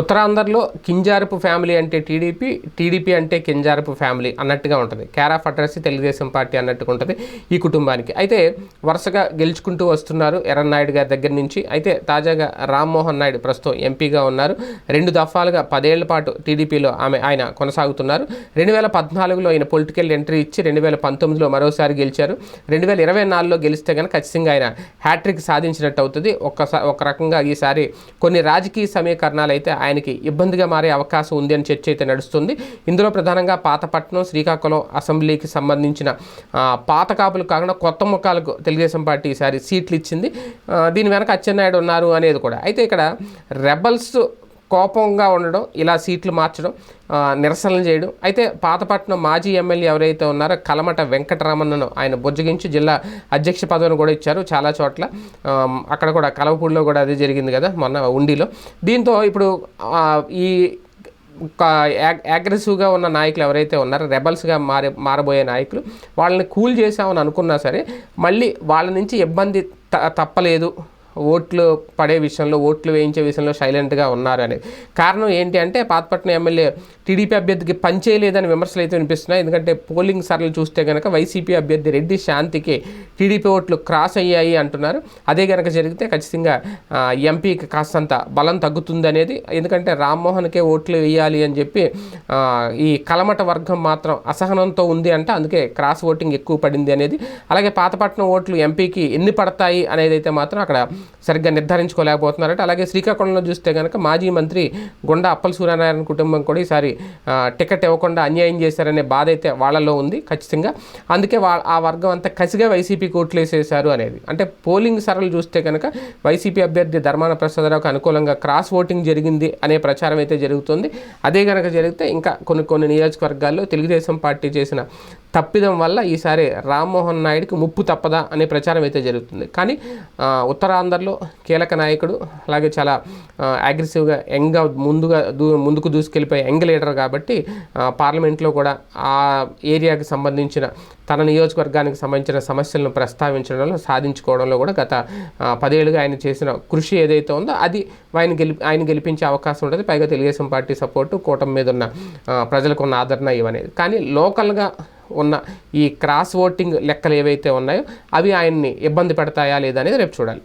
ఉత్తరాంధ్రలో కింజారపు ఫ్యామిలీ అంటే TDP TDP అంటే కింజారపు ఫ్యామిలీ అన్నట్టుగా ఉంటుంది. Care of address Telugu Desam party అన్నట్టుగా ఉంటుంది ఈ కుటుంబానికి. అయితే వరుసగా గెలుచుకుంటూ వస్తున్నారు ఎర్రన్నాయుడు గారి దగ్గర నుంచి. అయితే తాజాగా రామ్మోహన్ నాయుడు ప్రస్తుతం ఎంపీగా ఉన్నారు. రెండు దఫాలుగా పదేళ్ళ పాటు టీడీపీలో ఆమె ఆయన కొనసాగుతున్నారు. రెండు వేల పద్నాలుగులో ఆయన పొలిటికల్ ఎంట్రీ ఇచ్చి రెండు వేల పంతొమ్మిదిలో మరోసారి గెలిచారు. రెండు వేల ఇరవై నాలుగులో గెలిస్తే కనుక ఖచ్చితంగా ఆయన హ్యాట్రిక్ సాధించినట్టు అవుతుంది. ఒక్కసారి ఒక రకంగా ఈసారి కొన్ని రాజకీయ సమీకరణాలు అయితే ఆయనకి ఇబ్బందిగా మారే అవకాశం ఉంది అని చర్చ అయితే నడుస్తుంది. ఇందులో ప్రధానంగా పాతపట్నం శ్రీకాకుళం అసెంబ్లీకి సంబంధించిన పాత కాపులు కాకుండా కొత్త ముఖాలకు తెలుగుదేశం పార్టీ ఈసారి సీట్లు ఇచ్చింది. దీని వెనక అచ్చెన్నాయుడు ఉన్నారు అనేది కూడా. అయితే ఇక్కడ రెబల్స్ కోపంగా ఉండడం ఇలా సీట్లు మార్చడం నిరసనలు చేయడం. అయితే పాతపట్నం మాజీ ఎమ్మెల్యే ఎవరైతే ఉన్నారో కలమట వెంకటరామన్నను ఆయన బుజ్జగించి జిల్లా అధ్యక్ష పదవిని కూడా ఇచ్చారు చాలా చోట్ల. అక్కడ కూడా కలవపూడిలో కూడా అదే జరిగింది కదా మొన్న ఉండిలో. దీంతో ఇప్పుడు ఈ అగ్రెసివ్గా ఉన్న నాయకులు ఎవరైతే ఉన్నారో రెబల్స్గా మారే మారబోయే నాయకులు వాళ్ళని కూల్ చేసామని అనుకున్నా సరే మళ్ళీ వాళ్ళ నుంచి ఇబ్బంది త- తప్పలేదు. ఓట్లు పడే విషయంలో ఓట్లు వేయించే విషయంలో సైలెంట్గా ఉన్నారు అనేది కారణం ఏంటి అంటే పాతపట్నం ఎమ్మెల్యే టీడీపీ అభ్యర్థికి పనిచేయలేదని విమర్శలు అయితే వినిపిస్తున్నాయి. ఎందుకంటే పోలింగ్ సరళి చూస్తే కనుక వైసీపీ అభ్యర్థి రెడ్డి శాంతికి టీడీపీ ఓట్లు క్రాస్ అయ్యాయి అంటున్నారు. అదే కనుక జరిగితే ఖచ్చితంగా ఎంపీకి కాస్తంత బలం తగ్గుతుంది అనేది ఎందుకంటే రామ్మోహన్కే ఓట్లు వేయాలి అని చెప్పి ఈ కలమట వర్గం మాత్రం అసహనంతో ఉంది అంటే. అందుకే క్రాస్ ఓటింగ్ ఎక్కువ పడింది అనేది. అలాగే పాతపట్నం ఓట్లు ఎంపీకి ఎన్ని పడతాయి అనేది అయితే మాత్రం అక్కడ సరిగ్గా నిర్ధారించుకోలేకపోతున్నారంటే. అలాగే శ్రీకాకుళంలో చూస్తే కనుక మాజీ మంత్రి గుండా అప్పల సూర్యనారాయణ కుటుంబం కూడా ఈసారి టికెట్ ఇవ్వకుండా అన్యాయం చేశారనే బాధ అయితే వాళ్ళలో ఉంది ఖచ్చితంగా. అందుకే వా ఆ వర్గం అంతా కసిగా వైసీపీ కోట్లేసేశారు అనేది. అంటే పోలింగ్ సరళి చూస్తే కనుక వైసీపీ అభ్యర్థి ధర్మాన ప్రసాదరావుకు అనుకూలంగా క్రాస్ ఓటింగ్ జరిగింది అనే ప్రచారం అయితే జరుగుతుంది. అదే కనుక జరిగితే ఇంకా కొన్ని కొన్ని నియోజకవర్గాల్లో తెలుగుదేశం పార్టీ చేసిన తప్పిదం వల్ల ఈసారి రామ్మోహన్ నాయుడుకి ముప్పు తప్పదా అనే ప్రచారం అయితే జరుగుతుంది. కానీ ఉత్తరాంధ్ర అందరిలో కీలక నాయకుడు అలాగే చాలా అగ్రెసివ్గా యంగ్గా ముందుగా దూ ముందుకు దూసుకెళ్ళిపోయే యంగ్ లీడర్ కాబట్టి పార్లమెంట్లో కూడా ఆ ఏరియాకి సంబంధించిన తన నియోజకవర్గానికి సంబంధించిన సమస్యలను ప్రస్తావించడంలో సాధించుకోవడంలో కూడా గత పదేళ్ళుగా ఆయన చేసిన కృషి ఏదైతే ఉందో అది ఆయన గెలి ఆయన గెలిపించే అవకాశం ఉంటుంది. పైగా తెలుగుదేశం పార్టీ సపోర్టు కూటమి మీద ఉన్న ప్రజలకు ఉన్న ఆదరణ ఇవనేది. కానీ లోకల్గా ఉన్న ఈ క్రాస్ ఓటింగ్ లెక్కలు ఏవైతే ఉన్నాయో అవి ఆయన్ని ఇబ్బంది పెడతాయా లేదా అనేది రేపు చూడాలి.